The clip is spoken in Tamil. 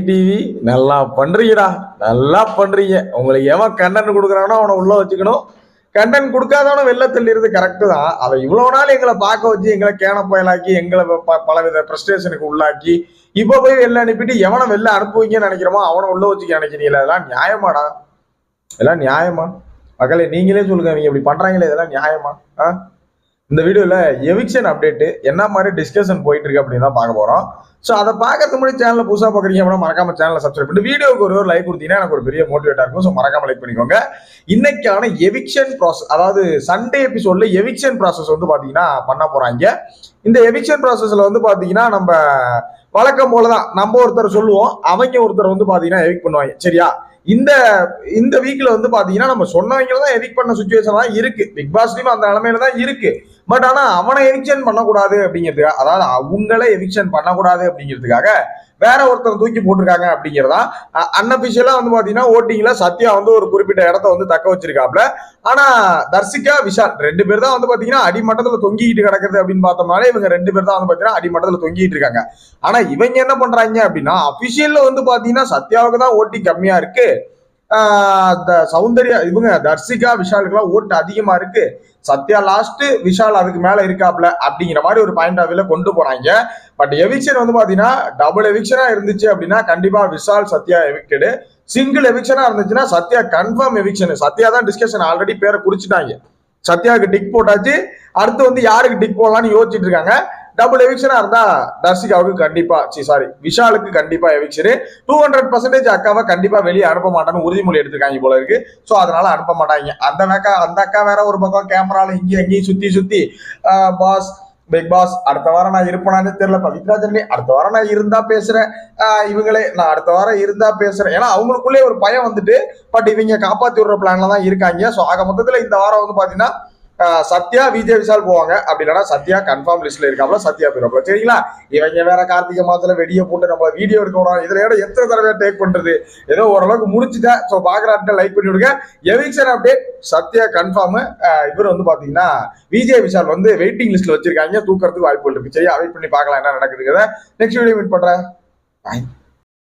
டிவி நல்லா பண்றீங்கடா நல்லா பண்றீங்க. உங்களுக்கு எவன் கண்டென்ட் கொடுக்குறானோ அவனை உள்ள வச்சுக்கணும். கண்டென்ட் கொடுக்காதவன வெளில தள்ளிடுறது கரெக்டு தான். அதை இவ்வளோ நாள் எங்களை பார்க்க வச்சு எங்களை கேன பயலாக்கி எங்களை ப- பலவித பிரஸ்டேஷனுக்கு உள்ளாக்கி இப்போ போய் வெளில அனுப்பிட்டு எவனை வெளில அனுப்புவீங்கன்னு நினைக்கிறோமோ அவனை உள்ள வச்சுக்க நினைக்கிறீங்களா அதெல்லாம் நியாயமாடா. இதெல்லாம் நியாயமா? மக்களே நீங்களே சொல்லுங்க இவங்க இப்படி பண்றாங்களே இதெல்லாம் நியாயமா? ஆ? இந்த வீடியோல எவிக்ஷன் அப்டேட் என்ன மாதிரி டிஸ்கஷன் போயிட்டு இருக்கு அப்படின்னு தான் பார்க்க போறோம். ஸோ அதை பார்க்கறதுக்கு முன்னாடி சேனல் புதுசாக பார்க்குறீங்க அப்படின்னா மறக்காம சேனலை சப்ஸ்கிரைப் பண்ணி வீடியோக்கு ஒரு ஒரு லைக் கொடுத்தீங்கன்னா எனக்கு ஒரு பெரிய மோட்டிவேட்டா இருக்கும். ஸோ மறக்காம லைக் பண்ணிக்கோங்க. இன்னைக்கான எவிக்ஷன் ப்ராசஸ் அதாவது சண்டே எபிசோட்ல எவிக்ஷன் ப்ராசஸ் வந்து பாத்தீங்கன்னா பண்ண போறாங்க. இந்த எவிக்ஷன் ப்ராசஸ்ல வந்து பாத்தீங்கன்னா நம்ம வழக்கம் போலதான் நம்ம ஒருத்தர் சொல்லுவோம் அவங்க ஒருத்தர் வந்து பாத்தீங்கன்னா எவிக் பண்ணுவாங்க. சரியா? இந்த இந்த வீக்ல வந்து பாத்தீங்கன்னா நம்ம சொன்னவங்க தான் எவிக் பண்ண சுச்சுவேஷன் தான் இருக்கு. பிக் பாஸ்லயும் அந்த நிலைமையில தான் இருக்கு. பட் ஆனா அவனை எவிக்ஷன் பண்ணக்கூடாது அப்படிங்கிறதுக்காக அதாவது அவங்கள எவிக்ஷன் பண்ணக்கூடாது அப்படிங்கிறதுக்காக வேற ஒருத்தர் தூக்கி போட்டிருக்காங்க அப்படிங்கிறதா அன்அபிஷியலா வந்து பாத்தீங்கன்னா ஓட்டிங்ல சத்யா வந்து ஒரு குறிப்பிட்ட இடத்த வந்து தக்க வச்சிருக்காப்ல. ஆனா தர்சிகா விஷால் ரெண்டு பேர் தான் வந்து பாத்தீங்கன்னா அடிமட்டத்துல தொங்கிக்கிட்டு கிடக்குறது அப்படின்னு பார்த்தோம்னாலே இவங்க ரெண்டு பேர் தான் வந்து பாத்தீங்கன்னா அடிமட்டத்துல தொங்கிட்டு இருக்காங்க. ஆனா இவங்க என்ன பண்றாங்க அப்படின்னா அபிஷியல்ல வந்து பாத்தீங்கன்னா சத்யாவுக்கு தான் ஓட்டிங் கம்மியா இருக்கு. சௌந்தர்யா இவங்க தர்சிகா விஷாலுக்குலாம் ஓட்டு அதிகமா இருக்கு. சத்யா லாஸ்ட் விஷால் அதுக்கு மேல இருக்காப்ல அப்படிங்கிற மாதிரி ஒரு பாயிண்ட் ஆஃப் வியூல கொண்டு போறாங்க பட் எவிக்ஷன் வந்து பாத்தீங்கன்னா டபுள் எவிக்ஷனா இருந்துச்சு அப்படின்னா கண்டிப்பா விஷால் சத்யா எவிக்டடு சிங்கிள் எவிக்ஷனா இருந்துச்சுன்னா சத்யா கன்ஃபார்ம் எவிக்ஷன் சத்யா தான் டிஸ்கஷன் ஆல்ரெடி பேரை குறிச்சிட்டாங்க. சத்யாவுக்கு டிக் போட்டாச்சு. அடுத்து வந்து யாருக்கு டிக் போடலாம்னு யோசிச்சுட்டு இருக்காங்க? டபுள் எவிக்ஷனா இருந்தா தர்சிகாவுக்கு கண்டிப்பா சி சாரி விஷாலுக்கு கண்டிப்பா எவிக்ஷனு டூ ஹண்ட்ரட் பர்சன்டேஜ் அக்காவை கண்டிப்பா வெளியே அனுப்ப மாட்டான்னு உறுதிமொழி எடுத்திருக்காங்க போல இருக்கு. ஸோ அதனால அனுப்ப மாட்டாங்க. அந்த அக்கா அந்த அக்கா வேற ஒரு பக்கம் கேமரால இங்கேயும் அங்கேயும் சுத்தி சுத்தி பாஸ் பிக் பாஸ் அடுத்த வாரம் நான் இருப்பேனான்னு தெரியல பவித்ரா அடுத்த வாரம் நான் இருந்தா பேசுறேன். இவங்களே நான் அடுத்த வாரம் இருந்தா பேசுறேன். ஏன்னா அவங்களுக்குள்ளே ஒரு பயம் வந்துட்டு பட் இவங்க காப்பாத்தி விடுற பிளான்ல தான் இருக்காங்க. ஸோ ஆக மொத்தத்துல இந்த வாரம் வந்து பாத்தீங்கன்னா சத்யா விஜய் விஷால் போவாங்க. அப்படி இல்லைன்னா சத்யா கன்ஃபார்ம் லிஸ்ட்ல இருக்காப்ல சத்யா போயிருப்பாப்ல சரிங்களா? இவங்க வேற கார்த்திகை மாதத்துல வெடிய போட்டு நம்ம வீடியோ எடுக்கணும் இதுல ஏடா எத்தனை தடவை டேக் பண்றது? ஏதோ ஓரளவுக்கு முடிச்சுட்டேன் ஸோ பாக்குறாட்ட லைக் பண்ணி விடுங்க. எவிக்ஷன் அப்டேட் சத்யா கன்ஃபார்ம் இவர் வந்து பாத்தீங்கன்னா விஜய் விஷால் வந்து வெயிட்டிங் லிஸ்ட்ல வச்சிருக்காங்க. தூக்கறதுக்கு வாய்ப்புகள் இருக்கு. சரியா? வெயிட் பண்ணி பார்க்கலாம் என்ன நடக்குதுங்கிறத. நெக்ஸ்ட் வீடியோ மீட் பண்றேன்.